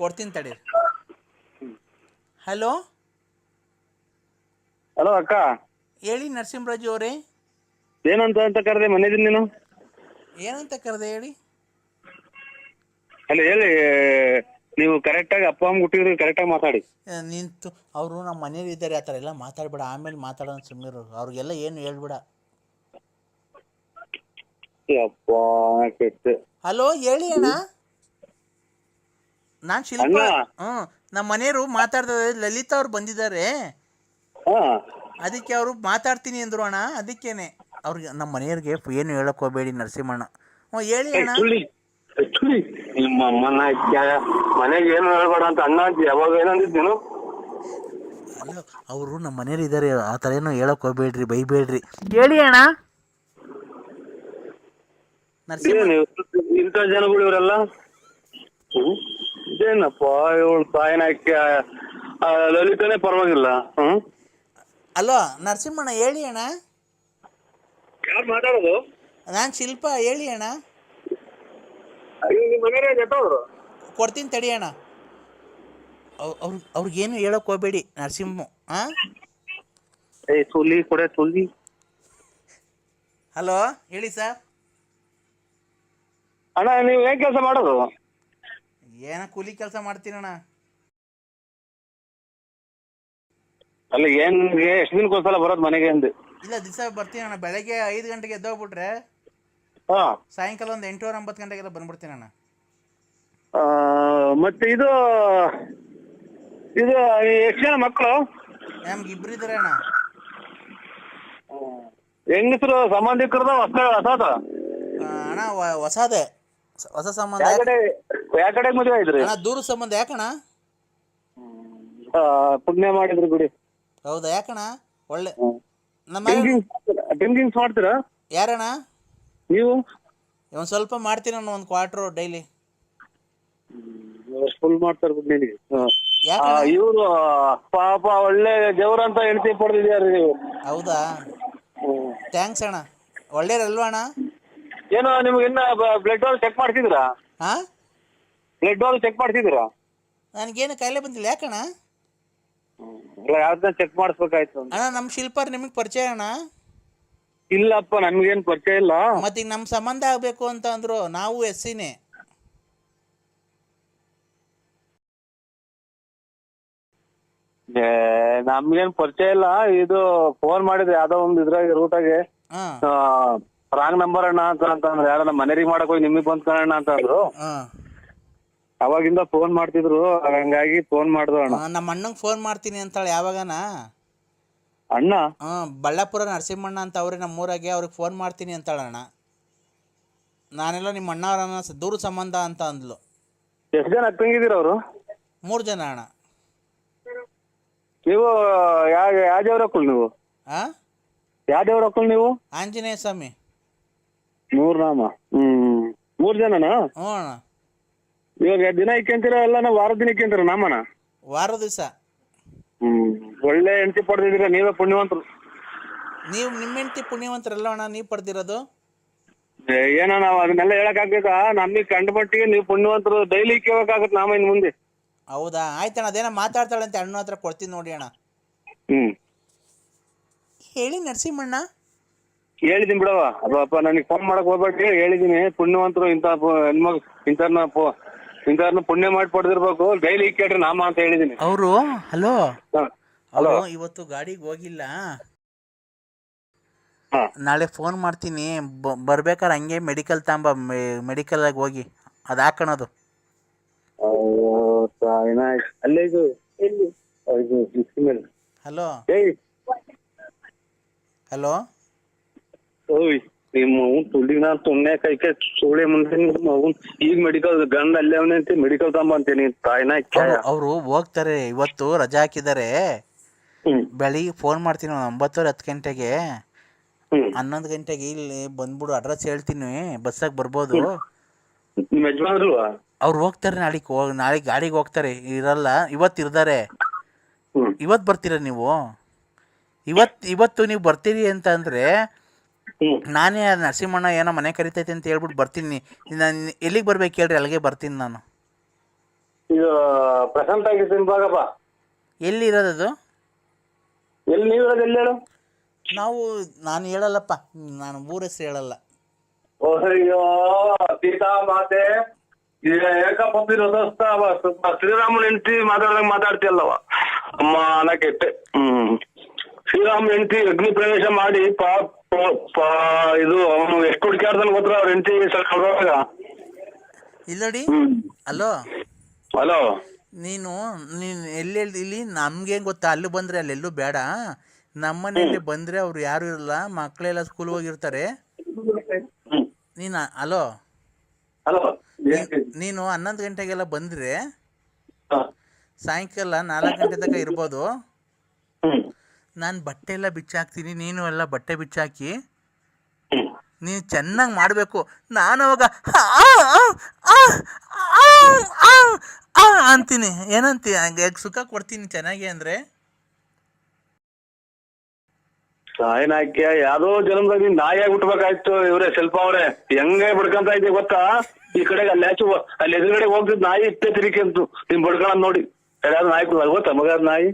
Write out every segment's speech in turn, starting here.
ಕೊಡ್ತೀನಿ ತಡಿ. Hello? Hello ಅಕ್ಕ. ಹೇಳಿ ನರಸಿಂಹರಾಜು ಅವರೇ. ಏನಂತ ಅಂತ ಕರೆದೆ ಮನೆ ನೀನು? ಏನಂತ ಕರೆದೆ ಹೇಳಿ? ಅಲ್ಲ ಹೇಳಿ ನೀವು ಕರೆಕ್ಟಾಗಿ ಅಪ್ಪ ಅಮ್ಮ ಹುಟ್ಟಿದ್ರು ಕರೆಕ್ಟಾಗಿ ಮಾತಾಡಿ. ನಿಂತು ಅವರು ನಮ್ಮ ಮನೇಲಿ ಇದ್ದಾರೆ ಆ ಥರ ಎಲ್ಲ ಮಾತಾಡ್ಬೇಡ ಆಮೇಲೆ ಮಾತಾಡೋಣ ಸುಮ್ಮನಿರು ಅವ್ರಿಗೆಲ್ಲ ಏನು ಹೇಳ್ಬೇಡ. ಅಪ್ಪ ಕೆಟ್ಟ. ಹಲೋ ಹೇಳಿ ಅಣ್ಣ. ನಾನು ಶಿಲ್ಪ ಅಣ್ಣ. ನಮ್ಮ ಮನೆಯವರು ಮಾತಾಡ್ತಾರೆ ಲಲಿತಾ ಅವ್ರು ಬಂದಿದ್ದಾರೆ. ಹಾ. ಅದಕ್ಕೆ ಅವರು ಮಾತಾಡ್ತೀನಿ ಅಂದ್ರು ಅಣ್ಣ ಅದಕ್ಕೇನೆ. ಅವ್ರಿಗೆ ನಮ್ಮ ಮನೆಯವ್ರಿಗೆ ಏನು ಹೇಳಕ್ ಹೋಗ್ಬೇಡಿ ನರಸಿಂಹಣ್ಣ. ಹ್ಞೂ ಹೇಳಿ ಅಣ್ಣ. ಸುಳ್ಳಿ ಸುಳ್ಳಿ ನಿಮ್ಮ ಅಮ್ಮನ ಮನೆಗೆ ಏನು ಹೇಳ್ಬೇಡ ಅಂತ ಅಣ್ಣ ಅಂತ ಯಾವಾಗ ಏನಂದಿದ್ ನೀನು? ಅಲ್ಲ ಅವರು ನಮ್ಮ ಮನೇಲಿ ಇದ್ದಾರೆ ಆ ತರ ಏನೋ ಹೇಳಕ್ ಹೋಗ್ಬೇಡ್ರಿ ಬೈಬೇಡ್ರಿ. ಹೇಳಿ ಅಣ್ಣ. ನರಸಿಂಹ ಏನು ಇಂಥ ಜನಗಳು ಇವರೆಲ್ಲ? ಹ್ಮ್? ಇದೇನಪ್ಪ ಇವಳು ಆ ಲಲಿತನೇ ಪರವಾಗಿಲ್ಲ. ಹ್ಮ್. ಅಲೋ ನರಸಿಂಹಣ್ಣ ಹೇಳಿ ಅಣ್ಣ. ಯಾರು ಮಾತಾಡೋದು? ನಾನು ಶಿಲ್ಪ ಹೇಳಿ ಅಣ್ಣ. ನಿಮ್ಮ ಮನೆಯವ್ರೆ ಜೊತೆಯವ್ರು ಕೊಡ್ತೀನಿ ತಡಿ ಅಣ್ಣ. ಅವ್ರು ಅವ್ರಿಗೆ ಅವ್ರಿಗೇನು ಹೇಳಕ್ ಹೋಗ್ಬೇಡಿ ನರಸಿಂಹ ಹಾ ಏ ಸುಲಿ ಕೊಡೆ ಸುಲಿ. ಹಲೋ ಹೇಳಿ ಸರ್. ಅಣ್ಣ ನೀವು ಏನ್ ಕೆಲಸ ಮಾಡೋದು? ಏನೋ ಕೂಲಿ ಕೆಲಸ ಮಾಡ್ತೀನಣ್ಣ? ಅಲ್ಲ ಏನ್ ಎಷ್ಟು ದಿನಕ್ಕೊಂದ್ಸಲ ಬರೋದು ಮನೆಗೆ ಅಂದ್ರೆ ಇಲ್ಲ ದಿವಸ ಬರ್ತೀನಣ್ಣ. ಬೆಳಗ್ಗೆ ಐದು ಗಂಟೆಗೆ ಎದ್ದೋಗ್ಬಿಟ್ರೆ ಹಾ. ಸಾಯಂಕಾಲ ಒಂದು ಎಂಟೂವರೆ ಒಂಬತ್ತು ಗಂಟೆಗೆಲ್ಲ ಬಂದ್ಬಿಡ್ತೀನಣ್ಣ. ಆ, ಮತ್ತೆ ಇದು ಇದು ಎಷ್ಟು ಜನ ಮಕ್ಕಳು? ನಮ್ಗೆ ಇಬ್ರು ಇದಾರೆ ಅಣ್ಣ ಹೆಂಗಸರು ಸಂಬಂಧಿಕರದ ಹೊಸ ಹೊಸದ? ಆ, ಅಣ್ಣ ವ- ಹೊಸದೇ. ಸ- ಹೊಸ ಸಂಬಂಧ ಯಾಕಡೆ ಯಾಕೆ- ಕಡೆ ಮದುವೆ ಆಯ್ತ್ರಿ? ಅಣ್ಣ ದೂರ ಸಂಬಂಧ ಯಾಕಣ್ಣ? ಆ, ಪುಣ್ಯ ಮಾಡಿದ್ರು ಬಿಡಿ. ಹೌದಾ ಯಾಕಣ್ಣ? ಒಳ್ಳೆ ನಮ್ಮ ಡ್ರಿಂಕಿಂಗ್ ಡ್ರಿಂಕಿಂಗ್ಸ್ ಮಾಡ್ತೀರಾ? ಯಾರಣ್ಣ? ನೀವು? ಒಂದು ಸ್ವಲ್ಪ ಮಾಡ್ತೀನಣ್ಣ ಒಂದು ಕ್ವಾರ್ಟರ್ ಡೈಲಿ ಫುಲ್ ಮಾಡ್ತಾರೆ ಬಿಡಿ ನಿನಗೆ. ಯಾಕಣ್ಣ? ಇವರು ಪಾಪ ಒಳ್ಳೆ ದೇವ್ರಂತ ಹೆಂಡತಿ ಪಡೆದಿದ್ಯಾರ ನೀವು. ಹೌದಾ? ಥ್ಯಾಂಕ್ಸ್ ಅಣ್ಣ. ಒಳ್ಳೇರಲ್ವಾ ಅಣ್ಣ? ಏನು ನಿಮ್ಗೆ ಇನ್ನ ಬ್ಲಡ್ ಅವ್ರು ಚೆಕ್ ಮಾಡ್ತಿದ್ದೀರಾ ಹಾ ಬ್ಲಡ್ ಅವ್ರು ಚೆಕ್ ಮಾಡ್ತಿದ್ದೀರಾ ನನಗೇನು ಕಾಯಿಲೆ ಬಂದಿಲ್ಲ ಯಾಕಣ ಇಲ್ಲ ಯಾವ್ದನ್ನ ಚೆಕ್ ಮಾಡಿಸ್ಬೇಕಾಯ್ತು ಅಣ್ಣ ನಮ್ಮ ಶಿಲ್ಪರ್ ನಿಮಗೆ ಪರಿಚಯ ಅಣ್ಣ? ಇಲ್ಲಪ್ಪ ನಮ್ಗೇನ್ ಪರಿಚಯ ಇಲ್ಲ. ಮತ್ತೆ ಈಗ ನಮ್ಮ ಸಂಬಂಧ ಆಗಬೇಕು ಅಂತ ಅಂದ್ರು ನಾವು ಎಸ್ ಸಿನೇ ಏ, ನಮ್ಗೇನ್ ಪರಿಚಯ ಇಲ್ಲ. ಇದು ಫೋನ್ ಮಾಡಿದ್ರೆ ಯಾವ್ದೋ ಒಂದ್ ಇದ್ರಾಗ ರೂಟಾಗೆ ಹಾಂ. ರಾಂಗ್ ನಂಬರ್ ಅಣ್ಣ ಅಂತ ಅಂತಂದ್ರೆ ಯಾರ ನಮ್ಮ ಮನೆಗೆ ಮಾಡಕ್ ಹೋಗಿ ನಿಮಗೆ ಬಂದ್ ಕಣ ಅಂತ ಅಂದ್ರು. ಹಾಂ. ಅವಾಗಿಂದ ಫೋನ್ ಮಾಡ್ತಿದ್ರು ಹಂಗಾಗಿ ಫೋನ್ ಮಾಡಿದ್ರು ಅಣ್ಣ. ನಮ್ಮ ಅಣ್ಣಂಗೆ ಫೋನ್ ಮಾಡ್ತೀನಿ ಅಂತಾಳೆ ಯಾವಾಗನ? ಅಣ್ಣ? ಹಾ ಬಳ್ಳಾಪುರ ನರಸಿಂಹಣ್ಣ ಅಂತ ಅವ್ರೆ ನಮ್ಮ ಊರಾಗೆ ಅವ್ರಿಗೆ ಫೋನ್ ಮಾಡ್ತೀನಿ ಅಂತಾಳಣ್ಣ ನಾನೆಲ್ಲ ನಿಮ್ಮ ಅಣ್ಣವ್ರನ್ನ ಸ- ದೂರ ಸಂಬಂಧ ಅಂತ ಅಂದ್ಲು. ಎಷ್ಟ್ ಜನ ಅಕ್ಕಂಗಿದ್ದೀರ ಅವರು? ಮೂರು ಜನ ಅಣ್ಣ. ನೀವು ಯಾವ ಯಾವ ದೇವ್ರ ನೀವು? ಹಾ ಯಾವ ದೇವ್ರ ನೀವು? ಆಂಜನೇಯ ಸ್ವಾಮಿ. ಮೂರ್ ನಾಮ. ಹ್ಮ್. ಮೂರ್ ಜನನಾ? ಹ್ಞೂ ಅಣ್ಣ. ಇವಾಗ ದಿನ ಇಕ್ಕಂತೀರ ಅಲ್ಲ ನಾವು ವಾರ ದಿನ ಇಕ್ಕಂತೀರ ನಾಮನ? ವಾರ ದಿವಸ. ಹ್ಮ್. ಒಳ್ಳೆ ಹೆಂಡತಿ ಪಡೆದಿದ್ದೀರ ನೀವೇ ಪುಣ್ಯವಂತರು. ನೀವು ನಿಮ್ಮ ಹೆಂಡತಿ ಪುಣ್ಯವಂತರಲ್ಲ ಅಣ್ಣ ನೀವು ಪಡೆದಿರೋದು? ಏ, ಏನೋ ನಾವು ಅದನ್ನೆಲ್ಲ ಹೇಳಕ್ ಆಗ್ಬೇಕಾ? ನಮಗೆ ಕಂಡ ಮಟ್ಟಿಗೆ ನೀವು ಪುಣ್ಯವಂತರು ಡೈಲಿ ಕೇಳಬೇಕಾಗತ್ತೆ ನಾಮ ಇನ್ ಮುಂದೆ. ಹೌದಾ? ಆಯ್ತಣ್ಣ ಅದೇನೋ ಮಾತಾಡ್ತಾಳೆ ಅಂತ ಅಣ್ಣ ಹತ್ರ ಕೊಡ್ತೀನಿ ನೋಡಿ ಅಣ್ಣ. ಹ್ಮ್. ಹೇಳಿ ನರಸಿಂಹಣ್ಣ. ಹೇಳಿದೀನಿ ಬಿಡವ ಅಪ್ಪ ನನಗೆ ಫೋನ್ ಮಾಡಕ್ ಹೋಗ್ಬೇಡಿ ಹೇಳಿದೀನಿ. ಪುಣ್ಯವಂತರು ಇಂತ ಹೆಣ್ಮಗ್ ಇಂಥವ್ರನ್ನ ಪು- ಇಂಥವ್ರನ್ನ ಪುಣ್ಯ ಮಾಡಿ ಪಡೆದಿರ್ಬೇಕು. ಡೈಲಿ ಕೇಳ್ರಿ ನಾಮ ಅಂತ ಹೇಳಿದೀನಿ. ಅವರು? ಹಲೋ? ಹಲೋ. ಇವತ್ತು ಗಾಡಿಗೆ ಹೋಗಿಲ್ಲ. ಹಾ. ನಾಳೆ ಫೋನ್ ಮಾಡ್ತೀನಿ. ಬ ಬರ್ಬೇಕಾದ್ರೆ ಹಂಗೆ ಮೆಡಿಕಲ್ ತಾಂಬ ಮೆಡಿಕಲ್ ಆಗಿ ಹೋಗಿ. ಅದ್ ಹಾಕೋಣದು. ಹಲೋ? ಹಲೋ? ಓಯ್ ನಿಮ್ಮ ಅವ್ನ್ ತುಳಿನ ತುಣ್ಣೆ ಕೈ ಸೋಳೆ ಮುಂದೆ ನಿಮ್ಮ ಅವ್ನ್ ಈಗ ಮೆಡಿಕಲ್ ಗಂಡ ಅಲ್ಲೇ ಅವನೇ ಅಂತ ಮೆಡಿಕಲ್ ತಗೊಂಬ ಅಂತೀನಿ ತಾಯಿನ ಅವರು ಹೋಗ್ತಾರೆ ಇವತ್ತು ರಜಾ ಹಾಕಿದ್ದಾರೆ. ಹ್ಮ್. ಬೆಳಿಗ್ಗೆ ಫೋನ್ ಮಾಡ್ತೀನಿ ಒಂದು ಒಂಬತ್ತುವರೆ ಹತ್ತು ಗಂಟೆಗೆ. ಹ್ಮ್. ಹನ್ನೊಂದು ಗಂಟೆಗೆ ಇಲ್ಲಿ ಬಂದ್ಬಿಡು ಅಡ್ರೆಸ್ ಹೇಳ್ತೀನಿ ಬಸ್ಸಾಗಿ ಬರ್ಬೋದು. ಯಜಮಾನ್ರಲ್ವಾ ಅವ್ರು ಹೋಗ್ತಾರೆ ನಾಳೆಗೆ ಹೋಗ್ ನಾಳೆ ಗಾಡಿಗೆ ಹೋಗ್ತಾರೆ ಇರಲ್ಲ ಇವತ್ತು ಇರ್ತಾರೆ ಹ್ಮ್. ಇವತ್ತು ಬರ್ತೀರಾ ನೀವು? ಇವತ್ತು ಇವತ್ತು ನೀವು ಬರ್ತೀರಿ ಅಂತ ಅಂದರೆ ನಾನೇ ನರಸಿಂಹಣ್ಣ ಏನೋ ಮನೆ ಕರಿತೈತೆ ಅಂತ ಹೇಳ್ಬಿಟ್ಟು ಬರ್ತೀನಿ. ನಾನು ಎಲ್ಲಿಗೆ ಬರ್ಬೇಕು ಹೇಳ್ರಿ? ಅಲ್ಲಿಗೆ ಬರ್ತೀನಿ ನಾನು. ಇದು ಪ್ರಶಾಂತ್ ಆಗಿರ್ತೀನಿ ಬಾಗಪ್ಪ ಎಲ್ಲಿ ಇರೋದದು ಎಲ್ಲಿ ನೀವು ಇರೋದು ಎಲ್ಲಿ ಹೇಳು? ನಾವು ನಾನು ಹೇಳಲ್ಲಪ್ಪ ನಾನು ಊರ ಹೆಸರು ಹೇಳಲ್ಲ. ಅಯ್ಯೋ ಸೀತಾ ಮಾತೆ ಏಕಪತ್ನಿ ರಥಸ್ಥ ಶ್ರೀರಾಮನ ಹೆಂಡತಿ ಮಾತಾಡ್ದಂಗ ಮಾತಾಡ್ತಿಯಲ್ಲವ? ಅಮ್ಮ ಅನ್ನ ಕೆಟ್ಟೆ ಹ್ಮ್. ಶ್ರೀರಾಮ ಹೆಂಡತಿ ಅಗ್ನಿ ಪ್ರವೇಶ ಮಾಡಿ ಪಾ ಇದು ಅವನು ಎಷ್ಟು ಗೊತ್ತಾ ಅವ್ರ ಹೆಂಡತಿ ಕಳ್ದಾಗ ಇಲ್ಲಡಿ ಹಲೋ ಹಲೋ ನೀನು ನೀನು ಎಲ್ಲಿ ಇಲ್ಲಿ ನಮ್ಗೇನ್ ಗೊತ್ತಾ? ಅಲ್ಲಿ ಬಂದ್ರೆ ಅಲ್ಲೆಲ್ಲೂ ಬೇಡ. ನಮ್ಮನೆಯಲ್ಲಿ ಬಂದ್ರೆ ಅವ್ರು ಯಾರು ಇರಲ್ಲ ಮಕ್ಕಳೆಲ್ಲ ಸ್ಕೂಲ್ ಹೋಗಿರ್ತಾರೆ. ನೀನ ಹಲೋ ನೀನು ಹನ್ನೊಂದು ಗಂಟೆಗೆಲ್ಲ ಬಂದ್ರೆ ಸಾಯಂಕಾಲ ನಾಲ್ಕು ಗಂಟೆ ತನಕ ಇರ್ಬೋದು. ನಾನು ಬಟ್ಟೆ ಎಲ್ಲ ಬಿಚ್ಚಾಕ್ತೀನಿ ನೀನು ಎಲ್ಲ ಬಟ್ಟೆ ಬಿಚ್ಚಾಕಿ. ನೀನು ಚೆನ್ನಾಗಿ ಮಾಡಬೇಕು. ನಾನು ಅವಾಗ ಅಂತೀನಿ. ಏನಂತೀಯ ಹಂಗೆ ಸುಖ ಕೊಡ್ತೀನಿ ಚೆನ್ನಾಗಿ ಅಂದರೆ. ಸಾಯನಾಕ್ಯ ಯಾವ್ದೋ ಜನ್ಮದಾಗ ನೀನ್ ನಾಯಿ ಹುಟ್ಬೇಕಾಯ್ತು ಇವ್ರೆ ಸ್ವಲ್ಪ ಅವ್ರೆ. ಹೆಂಗೆ ಬಡ್ಕಂತ ಇದ್ದೆ ಗೊತ್ತಾ? ಈ ಕಡೆಗೆ ಅಲ್ಲಿ ಆಚು ಅಲ್ಲಿ ಎದುರುಗಡೆ ಹೋಗ್ತಿದ್ ನಾಯಿ ಇಟ್ಟೆ ತಿರುಗಿ ಅಂತು. ನಿಮ್ ನೋಡಿ. ಯಾವ್ದು ನಾಯಿ ಗೊತ್ತಾ? ಮಗ ನಾಯಿ?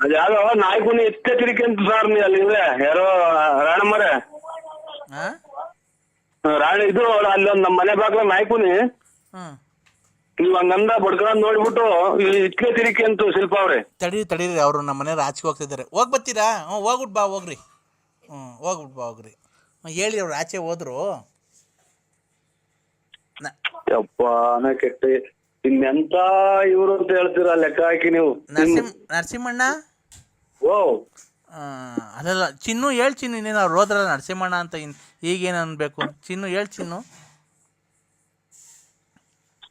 ಅದ್ ನಾಯ್ಕುನಿ ಇತ್ತೆ ತಿರುಗಿ ಅಂತ ಸರ್ ನೀ ಅಲ್ಲಿ ಯಾರೋ ರಾಣಮ್ಮರೆ. ರಾಣಿ ರಾಣ ಇದು ಅಲ್ಲಿ ಒಂದ್ ನಮ್ಮ ಮನೆ ಬಾಗ್ಲ ನಾಯ್ಕುನಿ. ಹ್ಞೂ ನೀವ್ ಹಂಗಂದ ಬಡ್ಕೊಂಡ್ ನೋಡ್ಬಿಟ್ಟು ಇಟ್ಕೆ ತಿರುಕಿ ಅಂತ ಶಿಲ್ಪ ಅವ್ರೆ. ತಡೀರಿ ತಡೀರಿ ಅವರು ನಮ್ಮ ಮನೆ ಆಚೆಗೆ ಹೋಗ್ತಿದ್ದಾರೆ. ಹೋಗಿ ಬರ್ತೀರಾ? ಹ್ಞೂ ಹೋಗ್ಬಿಟ್ಟು ಬಾ ಹೋಗ್ರಿ. ಹ್ಞೂ ಹೋಗ್ಬಿಟ್ಟು ಬಾ ಹೋಗ್ರಿ. ಹ್ಞೂ ಹೇಳಿ ಅವ್ರು ಆಚೆ ಹೋದ್ರು. ಯಪ್ಪ ನಾ ಕೆಟ್ಟೆ ಇನ್ನೆಂತ ಇವ್ರು ಅಂತ ಹೇಳ್ತೀರಾ ಲೆಕ್ಕ ಹಾಕಿ ನೀವು? ನರಸಿಂಹ ನರಸಿಂಹಣ್ಣ? ಓ ಅದಲ್ಲ ಚಿನ್ನು ಹೇಳ್ ಚಿನ್ನು ಇನ್ನೇನು ಅವ್ರು ಹೋದ್ರಲ್ಲ ನರಸಿಂಹಣ್ಣ ಅಂತ ಇನ್ ಈಗೇನು ಅನ್ಬೇಕು? ಚಿನ್ನು ಹೇಳ್ ಚಿನ್ನು.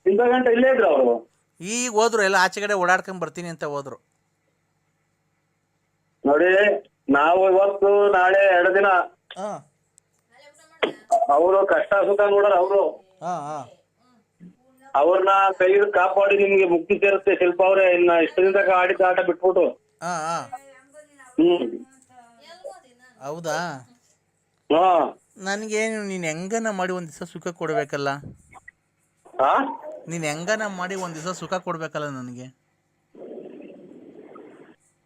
ಇಂಥ ಗಂಟೆ ಇಲ್ಲೇ ಇದ್ರು ಅವರು. ಈಗ ಹೋದ್ರು ಎಲ್ಲ ಆಚೆ ಕಡೆ ಓಡಾಡ್ಕೊಂಡ್ ಬರ್ತೀನಿ ಅಂತ ಹೋದ್ರು. ನೋಡಿ ನಾವು ಇವತ್ತು ನಾಳೆ ಎರಡು ದಿನ. ಹಾ ಅವರು ಕಷ್ಟ ಸುಖ ನೋಡೋರು ಅವರು. ಹಾ ಹಾ ಅವ್ರನ್ನ ಕೈ ಹಿಡ್ದು ಕಾಪಾಡಿ ನಿಮ್ಗೆ ಮುಕ್ತಿ ಸೇರುತ್ತೆ ಶಿಲ್ಪ ಅವ್ರೆ. ಇನ್ನ ಇಷ್ಟದಿಂದ ಆಡಿದ ಆಟ ಬಿಟ್ಬಿಟ್ಟು. ಹಾ ಹಾಂ ಹ್ಮ್ ಹೌದಾ? ಹಾ. ನೀನ್ ನೀನು ಹೆಂಗನ ಮಾಡಿ ಒಂದ್ ದಿವಸ ಸುಖ ಕೊಡ್ಬೇಕಲ್ಲ? ಹಾ ನೀನು ಹೆಂಗನ ಮಾಡಿ ಒಂದ್ ದಿವಸ ಸುಖ ಕೊಡಬೇಕಲ್ಲ ನನಗೆ?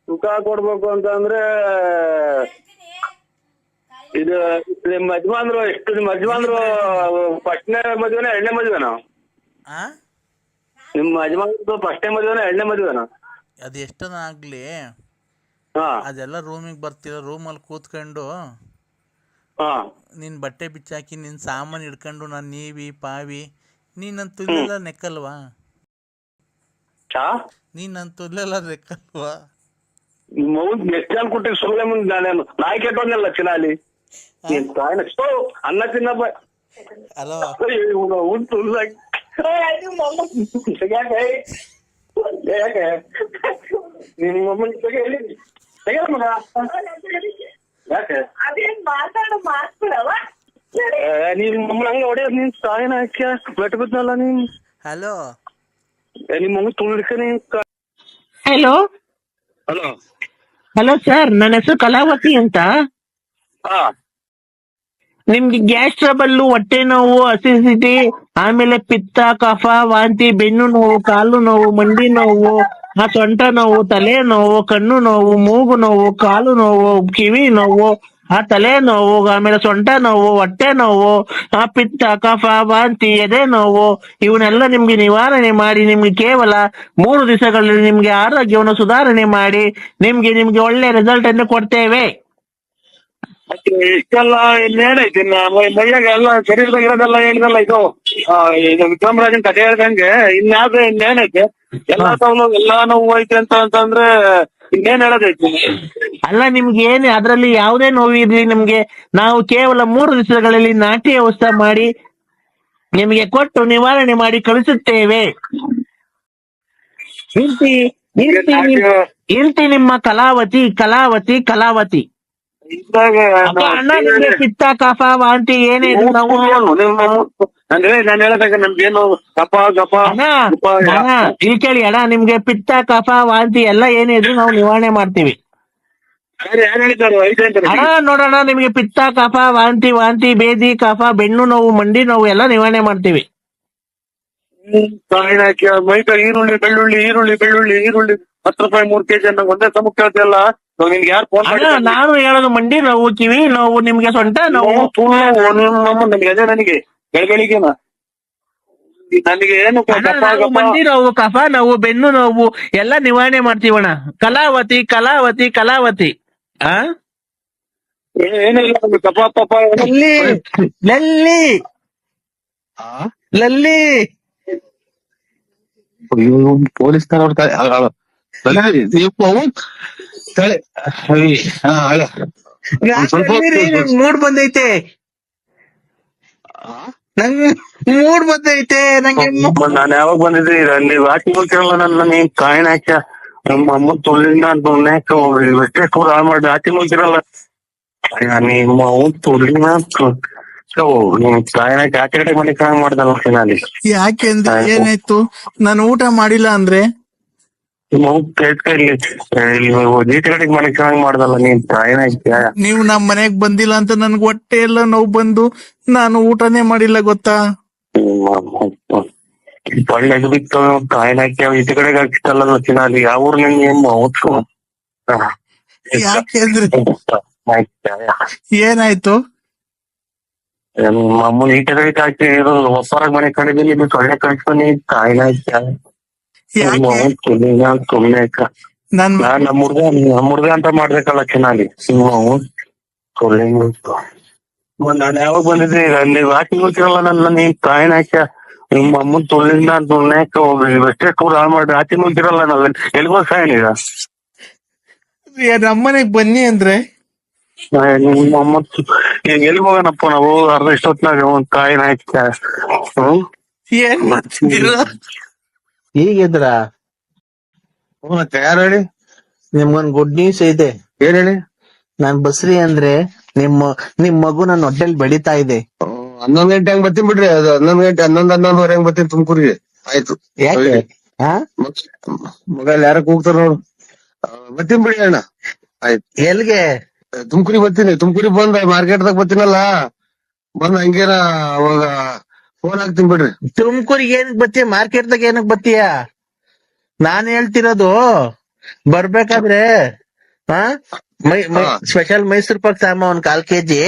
ಸುಖ ಕೊಡ್ಬೇಕು ಅಂತಂದ್ರೆ ಇದು ನಿಮ್ಮ ಯಜಮಾನ್ರು ಎಷ್ಟು ನಿಮ್ ಯಜಮಾನ್ರು ಫಸ್ಟ್ನೇ ಮದುವೆನ ಎರಡನೇ ಮದ್ವೆನ ಆ? ನಿಮ್ಮ ಯಜಮಾನ್ರದ್ದು ಫಸ್ಟ್ನೇ ಮದುವೆನ ಎರಡನೇ ಮದ್ವೆನ ಅದು ಎಷ್ಟನ ಆಗಲಿ? ಅದೆಲ್ಲ ರೂಮಿಗೆ ಬರ್ತೀರ ರೂಮಲ್ಲಿ ಕೂತ್ಕೊಂಡು ಹಾ. ನಿನ್ನ ಬಟ್ಟೆ ಬಿಚ್ಚಾಕಿ ನಿನ್ ಸಾಮಾನು ಹಿಡ್ಕೊಂಡು ನಾನು ನೀವಿ ಪಾವಿ ನೀನ್ ನನ್ನ ತುಲ್ಲೆಲ್ಲ ನೆಕ್ಕಲ್ವಾ? ನೀನ್ ನೀನು ನನ್ನ ತುಲ್ಲೆಲ್ಲ ನೆಕ್ಕಲ್ವಾ? ಎಷ್ಟು ಜನ ಸುಮ್ಮನೆ ಮುಂದೆ ನಾನೇನು ನಾಯಿ ಕೆಟ್ಟೋದ್ನೆಲ್ಲ ಚಿನಾಲಿ? ನೀನ್ ಸ್ಟೋ ಅನ್ನ ತಿನ್ನಪ್ಪ ಇವನು ಉಂಟು ಯಾಕೆ ನೀನ್ ನಿಮ್ಮ ಮಮ್ಮನ ಹೇಳಿ ತೆಗೆಯ ಮಗ. ಯಾಕೆ? ಅದೇನ್ ಮಾತಾಡೋ ಮಾತಾಡವ? ಏ, ನೀನ್ ಹಂಗ ಹೊಡೆಯೋದು ನೀನ್ ತಾಯಿನ ಹಾಕ್ಯ ಬೆಟ್ಟ ಬಿದ್ನಲ್ಲ ನೀನ್? ಹಲೋ. ಏ, ನಿಮ್ಮ ಮಮ್ಮ ತುಳಿಕ ನೀನ್ ಹಲೋ. ಹಲೋ. ಹಲೋ ಸರ್ ನನ್ನ ಹೆಸರು ಕಲಾವತಿ ಅಂತ. ಹಾ. ನಿಮ್ಗೆ ಗ್ಯಾಸ್ ಟ್ರಬಲ್ಲು ಹೊಟ್ಟೆ ನೋವು ಅಸಿಡಿಟಿ ಆಮೇಲೆ ಪಿತ್ತ ಕಫ ವಾಂತಿ ಬೆನ್ನು ನೋವು ಕಾಲು ನೋವು ಮಂಡಿ ನೋವು ಆ ಸೊಂಟ ನೋವು, ತಲೆ ನೋವು, ಕಣ್ಣು ನೋವು, ಮೂಗು ನೋವು, ಕಾಲು ನೋವು, ಕಿವಿ ನೋವು, ಆ ತಲೆ ನೋವು, ಆಮೇಲೆ ಸೊಂಟ ನೋವು, ಹೊಟ್ಟೆ ನೋವು, ಆ ಪಿತ್ತ, ಕಫ, ವಾಂತಿ, ಎದೆ ನೋವು, ಇವನ್ನೆಲ್ಲ ನಿಮ್ಗೆ ನಿವಾರಣೆ ಮಾಡಿ, ನಿಮ್ಗೆ ಕೇವಲ ಮೂರು ದಿವಸಗಳಲ್ಲಿ ನಿಮ್ಗೆ ಆರೋಗ್ಯವನ್ನು ಸುಧಾರಣೆ ಮಾಡಿ, ನಿಮ್ಗೆ ನಿಮ್ಗೆ ಒಳ್ಳೆ ರಿಸಲ್ಟ್ ಅನ್ನು ಕೊಡ್ತೇವೆ. ಇಷ್ಟೆಲ್ಲ ಮೈಯಾಗ ಎಲ್ಲ ಶರೀರದಾಗ ಇರೋದೆಲ್ಲ ಹೇಳಿದಲ್ಲ ಇದು? ಇದು ವಿಕ್ರಮರಾಜನ್ ಕಥೆ ಹೇಳ್ದಂಗೆ ಇನ್ಯಾವ್ದು ಇನ್ನೇನೈತೆ ಎಲ್ಲಾ ಸೌಲಭ್ಯ ಎಲ್ಲಾ ನೋವು ಐತೆ ಅಂತ ಅಂತಂದ್ರೆ ಇನ್ನೇನ್ ಹೇಳೋದೈತಿ? ಅಲ್ಲ ನಿಮ್ಗೆ ಏನ್ ಅದ್ರಲ್ಲಿ ಯಾವುದೇ ನೋವು ಇರ್ಲಿ ನಿಮ್ಗೆ ನಾವು ಕೇವಲ ಮೂರು ದಿವಸಗಳಲ್ಲಿ ನಾಟಿ ವ್ಯವಸ್ಥೆ ಮಾಡಿ ನಿಮಗೆ ಕೊಟ್ಟು ನಿವಾರಣೆ ಮಾಡಿ ಕಳಿಸುತ್ತೇವೆ. ಇರ್ತಿ ಇರ್ತಿ ಇರ್ತಿ ನಿಮ್ಮ ಕಲಾವತಿ ಕಲಾವತಿ ಕಲಾವತಿ. ಅಣ್ಣ ನಿಮ್ಗೆ ಪಿತ್ತ ಕಫ ವಾಂತಿ ಏನೇ ಇದ್ರು ನಾವು ಅಂದ್ರೆ ನಾನು ಹೇಳದಾಗ ನಮ್ಗೇನು ಕಫ ಗಪ ಇಲ್ಲಿ ಕೇಳಿ ಅಣ್ಣ ನಿಮ್ಗೆ ಪಿತ್ತ ಕಫ ವಾಂತಿ ಎಲ್ಲ ಏನಿದ್ರು ನಾವು ನಿವಾರಣೆ ಮಾಡ್ತೀವಿ. ಅಣ್ಣ ನೋಡೋಣ ನಿಮ್ಗೆ ಪಿತ್ತ ಕಫ ವಾಂತಿ ವಾಂತಿ ಬೇದಿ ಕಫ ಬೆನ್ನು ನೋವು ಮಂಡಿ ನೋವು ಎಲ್ಲ ನಿವಾರಣೆ ಮಾಡ್ತೀವಿ. ಮೈಕ ಈರುಳ್ಳಿ ಬೆಳ್ಳುಳ್ಳಿ ಈರುಳ್ಳಿ ಬೆಳ್ಳುಳ್ಳಿ ಈರುಳ್ಳಿ. ಹತ್ತು ರೂಪಾಯಿ ಮೂರ್ ಕೆಜಿ ಅಂತ ಒಂದೇ ಸಮ ಕೇಳ್ತಿಯಲ್ಲ ನಿಮ್ಗೆ ಯಾರು ಫೋನ್ ಅಣ್ಣ ನಾನು ಹೇಳೋದು ಮಂಡಿ ನಾವು ಕಿವಿ ನಾವು ನಿಮ್ಗೆ ಸೊಂಟ ನಾವು. ನನಗೆ ಅದೇ ನನಗೆ. ಬೆಳಗ್ಗೆನ ನನಗೆ ಏನು ಅಣ್ಣ, ನಾವು ಮಂಡಿ ನೋವು ಕಫ ನೋವು ಬೆನ್ನು ನೋವು ಎಲ್ಲ ನಿವಾರಣೆ ಮಾಡ್ತೀವಣ್ಣ. ಕಲಾವತಿ ಕಲಾವತಿ ಕಲಾವತಿ. ಆ? ಏನಿಲ್ಲ ನಮ್ಗೆ ಕಪ ಪಪ ಲಲ್ಲಿ ಲಲ್ಲಿ. ಲಲ್ಲಿ. ಅಯ್ಯೋ ಪೊಲೀಸ್ ಹೊತ್ತು- ಮೂಡ್ ಬಂದೈತೆ. ನಂಗೆ ಮೂಡ್ ಬಂದೈತೆ ನಂಗೆ ನಾನು ಯಾವಾಗ ಬಂದಿದ್ದೆ ನೀವು ಯಾಕೆ ಹೋಗ್ತಿರಲ್ಲ ನನ್ನ ನೀನ್ ಕಾಯಿನ ಹಾಕ ನಮ್ಮ ಅಮ್ಮ ತುಳಿನ ಅಂತ ಎಷ್ಟೇ ಕೂಡ ಹಾಳು ಮಾಡಿ ಯಾಕೆ ಹೋಗ್ತಿರಲ್ಲ ನಿಮ್ಮ ಆಚೆ ನೋಡ್ತೀನಿ ಯಾಕೆ ಅಂದ್ರೆ ಏನಾಯ್ತು? ನಾನು ಊಟ ಮಾಡಿಲ್ಲ ಅಂದ್ರೆ? ಕಾಯಿ ಮಾಡ್ದಲ್ಲ ನೀನ್ ನೀವು ನಮ್ ಮನೆಗ್ ಬಂದಿಲ್ಲ ಅಂತ ನನ್ಗೆ ಹೊಟ್ಟೆ ಎಲ್ಲ ನೋವು ಬಂದು ನಾನು ಊಟನೇ ಮಾಡಿಲ್ಲ ಗೊತ್ತಾ? ಒಳ್ಳೆ ಬಿತ್ತು ಕಾಯಿನ ಹಾಕಿ ಈಚ ಕಡೆಗೆ ಹಾಕಿಸ್ತಲ್ಲ ನೋಡ್ತೀನಿ ಅಲ್ಲಿ ಯಾವ ಊರ್ ನಿನ್ ಅವತ್ತು ಯಾಕೆ ಅಂದ್ರೆ? ಏನಾಯ್ತು? ಅಮ್ಮನ ಈಟ ಕಡೆಗೆ ಹಾಕಿ ಮನೆ ಕಡೆ ಇದು ಸೊಳ್ಳೆ ಕಳ್ಸ್ಕೊಂಡು ಯಾಕೆ ಸುಮ್ನೆ ನನ್ ನಮ್ಮ ಹುಡ್ಗ ನಮ್ಮ ಹುಡ್ಗ ಅಂತ ಮಾಡ್ಬೇಕಲ್ಲ ಚೆನ್ನಾಗಿ ಸೊಳ್ಳೆ ನಾನು ಯಾವಾಗ ಬಂದಿದ್ದೆ? ನೀವು ಹಾಕಿ ಗೊತ್ತಿರಲ್ಲ ನನ್ನ ನೀನ್ ಕಾಯಿನ ಹಾಕ್ಯ ನಿಮ್ಮ ಅಮ್ಮನ್ ತುಳ್ಳಿಂದ ತುಳ್ನಾಕ ಎಷ್ಟೇ ಕೂಡ ಹಾಳು ಮಾಡಿ ಹಾಕಿ ಗೊತ್ತಿರಲ್ಲ ನಾವು. ಎಲ್ಗೋ ಸಾಯನೀಗ ನಮ್ಮನೆಗ್ ಬನ್ನಿ ಅಂದ್ರೆ? ನಿಮ್ಮ ಅಮ್ಮ ಈಗ ಎಲ್ಲಿಗೆ ಹೋಗೋಣಪ್ಪ ನಾವು? ಅರ್ಧ ಇಷ್ಟೊತ್ತಿನಾಗ ಒಂದ್ ತಾಯಿನ ಹಾಕ್ಯ ಹ್ಮ್? ಏನ್ ಮಾಡ್ತಿದ್ದೀರಾ? ಹೀಗಿದ್ರ? ಯಾರು ಹೇಳಿ? ನಿಮ್ಗೊಂದ್ ಗುಡ್ ನ್ಯೂಸ್ ಇದೆ. ಏನ್ ಹೇಳಿ? ನಾನ್ ಬಸ್ರಿ ಅಂದ್ರೆ ನಿಮ್ಮ ನಿಮ್ ಮಗು ನನ್ನ ಹೊಟ್ಟೆಲ್ ಬೆಳಿತಾ ಇದೆ. ಹನ್ನೊಂದ್ ಗಂಟೆ ಹಂಗ್ ಬರ್ತೀನಿ ಬಿಡ್ರಿ. ಅದು ಹನ್ನೊಂದ್ ಗಂಟೆ ಹನ್ನೊಂದ್ ಹನ್ನೊಂದುವರೆ ಹಂಗ್ ಬರ್ತೀನಿ ತುಮಕೂರಿಗೆ. ಆಯ್ತು. ಯಾಕೆ? ಹಾ? ಮಗ ಯಾರ ಕೂಗ್ತಾರ ನೋಡು. ಆ, ಬರ್ತೀನಿ ಬಿಡಿ ಅಣ್ಣ. ಆಯ್ತು. ಎಲ್ಗೆ? ತುಮಕೂರಿಗೆ ಬರ್ತೀನಿ. ತುಮಕೂರಿಗೆ ಬಂದ ಮಾರ್ಕೆಟ್ ದಾಗ ಬರ್ತೀನಲ್ಲ. ಬಂದ್ ಹಂಗೇನ ಅವಾಗ ಫೋನ್ ಹಾಕ್ತೀನಿ ಬಿಡ್ರಿ. ತುಮಕೂರಿಗೆ ಏನಕ್ ಬತ್ತೀಯ? ಮಾರ್ಕೆಟ್ ದಾಗ ಏನಕ್ ಬತ್ತೀಯ? ನಾನ್ ಹೇಳ್ತಿರೋದು ಬರ್ಬೇಕಾದ್ರೆ ಹಾ ಮೈ. ಸ್ಪೆಷಲ್ ಮೈಸೂರ್ ಪಾಕ್ ಸಾಮ ಒಂದ್ ಕಾಲ್ ಕೆಜಿ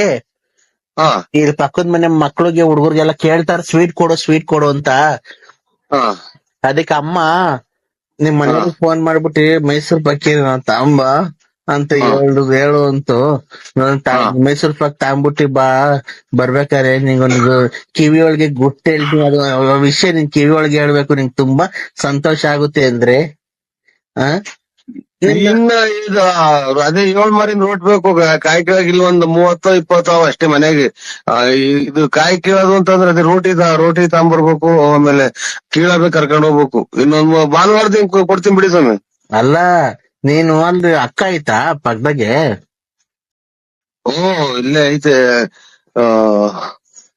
ಹಾ. ಇಲ್ಲಿ ಪಕ್ಕದ ಮನೆ ಮಕ್ಳಿಗೆ ಹುಡುಗರಿಗೆಲ್ಲ ಕೇಳ್ತಾರ ಸ್ವೀಟ್ ಕೊಡು ಸ್ವೀಟ್ ಕೊಡು ಅಂತ. ಹಾ. ಅದಕ್ಕೆ ಅಮ್ಮ ನಿಮ್ ಮನೆಯವ್ರಿಗೆ ಫೋನ್ ಮಾಡ್ಬಿಟ್ಟಿ ಮೈಸೂರ್ ಪಾಕ್ ತಾಂಬ. ಅಂತ. ಹೇಳು ಹೇಳು ಅಂತು. ಮೈಸೂರ್ ಪಾಕ್ ತಾಂಬುಟ್ಟಿ ಬಾ ಬರ್ಬೇಕಾರೆ ನಿಂಗೊಂದು ಕಿವಿ ಒಳಗೆ ಗುಟ್ಟು ಹೇಳ್ತೀನಿ. ಅದು ಆ ವಿಷಯ ನಿನ್ ಕಿವಿ ಒಳಗೆ ಹೇಳ್ಬೇಕು ನಿಂಗ್ ತುಂಬಾ ಸಂತೋಷ ಆಗುತ್ತೆ ಅಂದ್ರೆ. ಆ? ಇನ್ನ ಇದು ಅದೇ ಏಳ್ ಮಾರಿನ ನೋಡ್ಬೇಕು. ಬೇಕು ಕಾಯಿ ಕೀಳಾಗ ಇಲ್ಲಿ ಒಂದ್ ಮೂವತ್ತೋ ಇಪ್ಪತ್ತು ಅವ ಅಷ್ಟೇ ಮನೆಗೆ. ಇದು ಕಾಯಿ ಕೀಳೋದು ಅಂತಂದ್ರೆ ಅದೇ ರೋಟಿ ರೋಟಿ ತಗೊಂಬರ್ಬೇಕು ಆಮೇಲೆ ಕೀಳಬೇಕು ಕರ್ಕೊಂಡ್ ಹೋಗ್ಬೇಕು. ಇನ್ನೊಂದ್ ಭಾನುವಾರದ ಕೊಡ್ತೀನಿ ಬಿಡಿ ಸ್ವಾಮಿ. ಅಲ್ಲ ನೀನು ಅಲ್ಲಿ ಅಕ್ಕ ಐತಾ ಪಕ್ಕದಾಗೆ ಓ ಇಲ್ಲೇ ಐತೆ. ಆ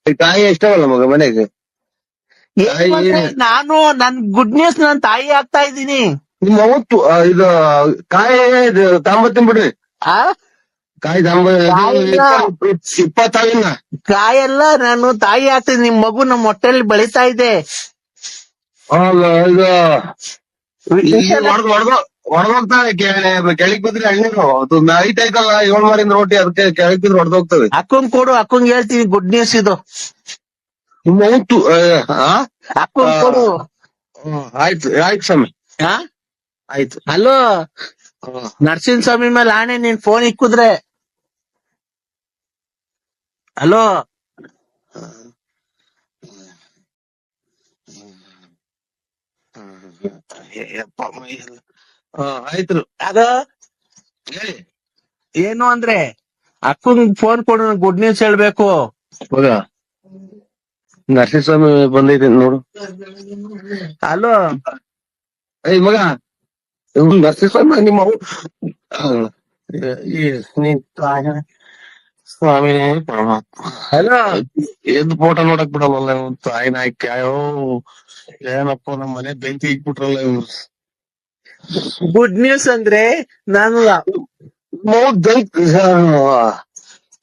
ಈ ಕಾಯಿ ಎಷ್ಟಾವಲ್ಲ ಮಗ ಮನೆಗೆ? ಏನ್? ನಾನು ನನ್ ಗುಡ್ ನ್ಯೂಸ್ ನನ್ ತಾಯಿ ಆಗ್ತಾ ಇದ್ದೀನಿ. ನಿಮ್ಮ ಅವತ್ತು ಆ, ಇದು ಕಾಯಿ ಇದು ತಗೊಂಬರ್ತೀನಿ ಬಿಡ್ರಿ. ಆ? ಕಾಯಿ ಕಾಯಿನ? ಕಾಯಿ ಕಾಯೆಲ್ಲ ನಾನು ತಾಯಿ ಆಗ್ತೀನಿ. ನಿಮ್ ಮಗು ನಮ್ ಹೊಟ್ಟೆಲಿ ಬೆಳಿತಾ ಇದೆ. ಇದು ಹೊಡೆದು ಹೊಡೆದು ಹೊಡೆದೋಗ್ತಾವೆ ಕೆಳಗ್ ಬಿದ್ರೆ ಎಳ್ನೀರು ಅದು ನೈಟ್ ಐತಲ್ಲ ಏಳ್ ಮಾರಿನ ರೋಟಿ ಅದಕ್ಕೆ ಕೆಳಗ್ ಬಿದ್ರೆ ಹೊಡೆದೋಗ್ತವೆ ಅಕ್ಕಂಗ್ ಕೊಡು ಅಕ್ಕಂಗ್ ಹೇಳ್ತೀನಿ ಗುಡ್ ನ್ಯೂಸ್ ಇದು ಅವತ್ತು ಅಕ್ಕಂಗ್ ಕೊಡು ಆಯ್ತು ಆಯ್ತು ಸ್ವಾಮಿ ಆ? ಆಯ್ತು ಹಲೋ ನರಸಿಂಹ ಸ್ವಾಮಿ ಮೇಲೆ ಆಣೆ ನೀನ್ ಫೋನ್ ಇಕ್ಕುದ್ರೆ ಹಲೋ ಆಯ್ತು ಅದ ಏನು ಅಂದ್ರೆ ಅಕ್ಕಂಗ್ ಫೋನ್ ಕೊಡು ಗುಡ್ ನ್ಯೂಸ್ ಹೇಳ್ಬೇಕು. ಇವಾಗ ನರಸಿಂಹಸ್ವಾಮಿ ಬಂದೈತೆ ನೋಡು. ಹಲೋ. ಏ ಮಗ ಇವ್ನು ನರಸಿಂಹಸ್ವಾಮಿ ನಿಮ್ಮ ಅವ್ ಸ್ವಾಮಿ ಪರಮಾತ್ಮ ಹಲೋ. ಎದ್ ಫೋಟೋ ನೋಡಕ್ ಬಿಡಲ್ಲ ತಾಯಿನ ಹಾಕಿ ಅಯ್ಯೋ ಏನಪ್ಪ ನಮ್ಮ ಮನೆ ಬೆಂಕಿ ಇಕ್ಬಿಟ್ರಲ್ಲ ಇವ್ರು. ಗುಡ್ ನ್ಯೂಸ್ ಅಂದ್ರೆ ನಾನು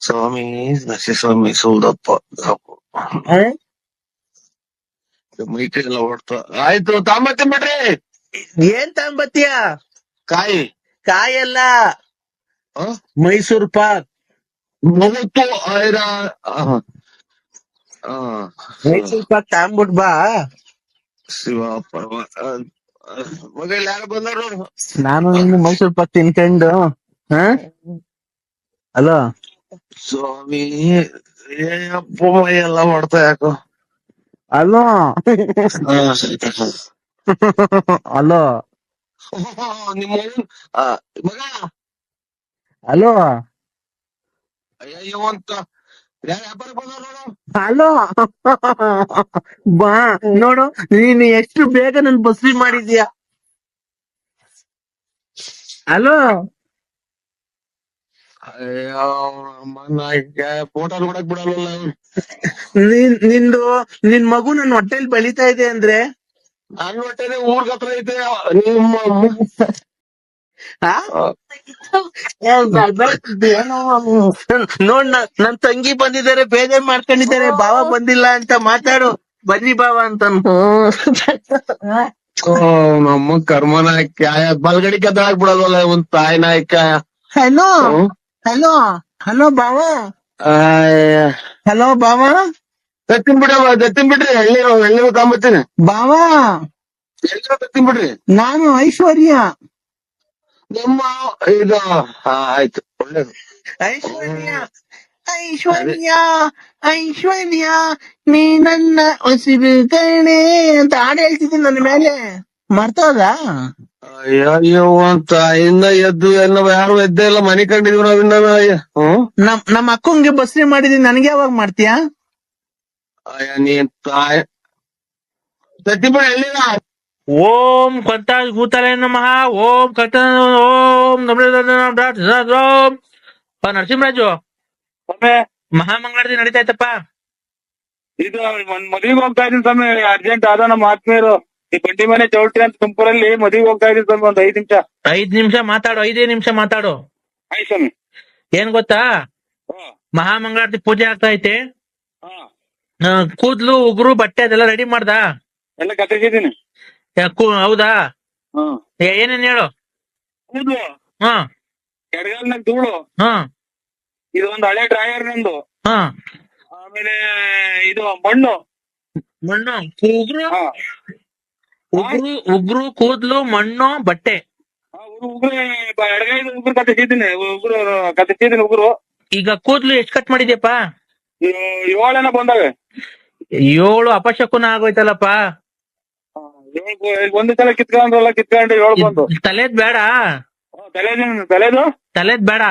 ಸ್ವಾಮಿ ನರಸಿಂಹಸ್ವಾಮಿ ಸೌದಪ್ಪ. ಆ? ಮೈಕೈ ಎಲ್ಲ ಓಡ್ತಾ ಆಯ್ತು ತಾಂಬತ್ತಿ ಬಿಡ್ರಿ. ಏನ್ ತಗೊಂಬತ್ತೀಯ ಕಾಯಿ. ಕಾಯಲ್ಲ. ಎಲ್ಲ ಮೈಸೂರ್ ಪಾಕ್. ಮೂವತ್ತು ಐರ ಮೈಸೂರ್ ಪಾಕ್ ತಾಂಬಿಟ್ ಬಾ. ಶಿವ ಪರಮ ನಾನು ಇನ್ನು ಮೈಸೂರ್ ಪಾಕ್ ತಿನ್ಕೊಂಡು ಹ? ಹಲೋ ಸ್ವಾಮಿ ಎಲ್ಲ ಮಾಡ್ತಾ ಯಾಕೋ? ಹಲೋ ಹಲೋ ನಿಮ್ಮ ಮಗ? ಹಲೋ ಅಯ್ಯಯ್ಯೋ ಅಂತ. ಹಲೋ ಬಾ ನೋಡು ನೀನು ಎಷ್ಟು ಬೇಗ ನನ್ ಬಸ್ರಿ ಮಾಡಿದ್ಯಾ? ಹಲೋ ಫೋಟೋ ನೋಡಕ್ ಬಿಡಲ್ವಲ್ಲ. ನಿನ್ ನಿಂದು ನಿನ್ ಮಗು ನನ್ ಹೊಟ್ಟೆಲ್ ಬೆಳಿತಾ ಇದೆ ಅಂದ್ರೆ? ನನ್ ಹೊಟ್ಟೆನೆ ಊರ್ಗ್ ಹತ್ರ ಐತೆ ನಿಮ್ಮ ನೋಡ್ ನನ್ ತಂಗಿ ಬಂದಿದ್ದಾರೆ ಬೇಜಾರ್ ಮಾಡ್ಕೊಂಡಿದ್ದಾರೆ ಬಾವ ಬಂದಿಲ್ಲ ಅಂತ ಮಾತಾಡು. ಬರ್ರಿ ಬಾವ ಅಂತ ಓ, ನಮ್ಮ ಕರ್ಮ ನಾಯಕ ಬಲ್ಗಡಿ ಕದ ಆಗ್ಬಿಡಲ್ವಲ್ಲ ಒಂದ್ ತಾಯಿ ನಾಯಕ ಹಲೋ? ಹಲೋ? ಹಲೋ ಬಾವ ಹಲೋ ಬಾವ ದತ್ತಿನ್ ಬಿಡ ತತ್ತಿನ್ ಬಿಡ್ರಿ. ಎಲ್ಲಿ ಎಲ್ಲಿ ತಾಂಬತ್ತೀನಿ ಬಾವ ಎಲ್ಲಿ ದತ್ತಿನ್ ಬಿಡ್ರಿ. ನಾನು ಐಶ್ವರ್ಯ. ನಮ್ಮ ಇದು ಹಾ ಆಯ್ತು. ಒಳ್ಳೇದು. ಐಶ್ವರ್ಯ ಐಶ್ವರ್ಯ ಐಶ್ವರ್ಯ ನೀ ನನ್ನ ಉಸಿರು ಕಣೆ ಅಂತ ಹಾಡು ಹೇಳ್ತಿದ್ದೀನಿ ನನ್ನ ಮೇಲೆ. ಮರ್ತೋದ ಅಯ್ಯೋ ಅಂತ ಇನ್ನ ಎದ್ದು ಎಲ್ಲ ಯಾರು ಎದ್ದೇ ಇಲ್ಲ ಮನೆ ಕಂಡಿದ್ವಿ ನಾವ್ ಹ್ಮ್. ನಮ್ ನಮ್ಮ ಅಕ್ಕಂಗೆ ಬಸ್ರಿ ಮಾಡಿದೀನಿ ನನ್ಗೆ ಯಾವಾಗ ಮಾಡ್ತೀಯಾ? ಅಯ್ಯ ನೀನ್ ತಾಯಿ ಸತ್ಯಪ್ಪ ಹೇಳಿಲ್ಲ ಓಂ ಕಂತ ಕೂತಾರೆ ನಮಃ ಓಂ ಕಂತ ಓಂ ನಮ್ ಓಂ ನರಸಿಂಹರಾಜು ಮಹಾಮಂಗಳಾರತಿ ನಡೀತಾ ಇತ್ತಪ್ಪ ಇದು ಒಂದ್ ಮದ್ವಿಗ್ ಹೋಗ್ತಾ ಇದೀನಿ ಸ್ವಾಮಿ ಅರ್ಜೆಂಟ್ ಆದ ನಮ್ಮ ಆತ್ಮೀಯರು. ಈ ಬಂಡಿ ಮನೆ ಚೌಟ್ರಿ ಅಂತ ತುಮಕೂರಲ್ಲಿ ಮದ್ವಿಗ್ ಹೋಗ್ತಾ ಇದೀನಿ ಸ್ವಾಮಿ ಒಂದ್ ಐದ್ ನಿಮಿಷ. ಐದ್ ನಿಮಿಷ ಮಾತಾಡು ಐದೇ ನಿಮಿಷ ಮಾತಾಡು. ಆಯ್ತು ಸ್ವಾಮಿ. ಏನ್ ಗೊತ್ತಾ? ಮಹಾಮಂಗಳಾರತಿ ಪೂಜೆ ಆಗ್ತಾ ಐತೆ. ಕೂದ್ಲು ಉಗುರು ಬಟ್ಟೆ ಅದೆಲ್ಲ ರೆಡಿ ಮಾಡ್ದ? ಎಲ್ಲ ಕತ್ತಿದ್ದೀನಿ ಹೌದಾ? ಹ್ಮ್ ಏ- ಏನೇನ್ ಹೇಳು? ಕೂದ್ಲು ಹಾ. ಎಡಗಾಲ್ನಾಗ ಧೂಳು. ಹಾ. ಇದು ಒಂದು ಹಳೆ ಡ್ರಾಯರ್ ನಂದು. ಹಾ. ಆಮೇಲೆ ಇದು ಮಣ್ಣು. ಮಣ್ಣು ಉಗ್ರು? ಹಾ. ಉಗ್ರು ಉಗುರು ಕೂದ್ಲು ಮಣ್ಣು ಬಟ್ಟೆ. ಆ, ಉಗುರು ಉಗುರು ಎಡಗೈದು ಉಗುರು ಕತ್ತಿದ್ದೀನಿ ಉಗುರು ಕತ್ತಿದ್ದೀನಿ ಉಗುರು. ಈಗ ಕೂದ್ಲು ಎಷ್ಟ್ ಕಟ್ ಮಾಡಿದ್ಯಪ್ಪ? ಏಳೆನ ಬಂದಾಗ ಏಳು ಅಪಶಕುನ ಆಗೋಯ್ತಲ್ಲಪ್ಪ. ಒಂದು ಸಲ ಕಿತ್ಕೊಂಡ್ರಲ್ಲ ಕಿತ್ಕೊಂಡು ಹೇಳ್ಕೊಂಡು ತಲೆದ್ ಬೇಡ. ತಲೆದು? ತಲೆದ್ ಬೇಡ.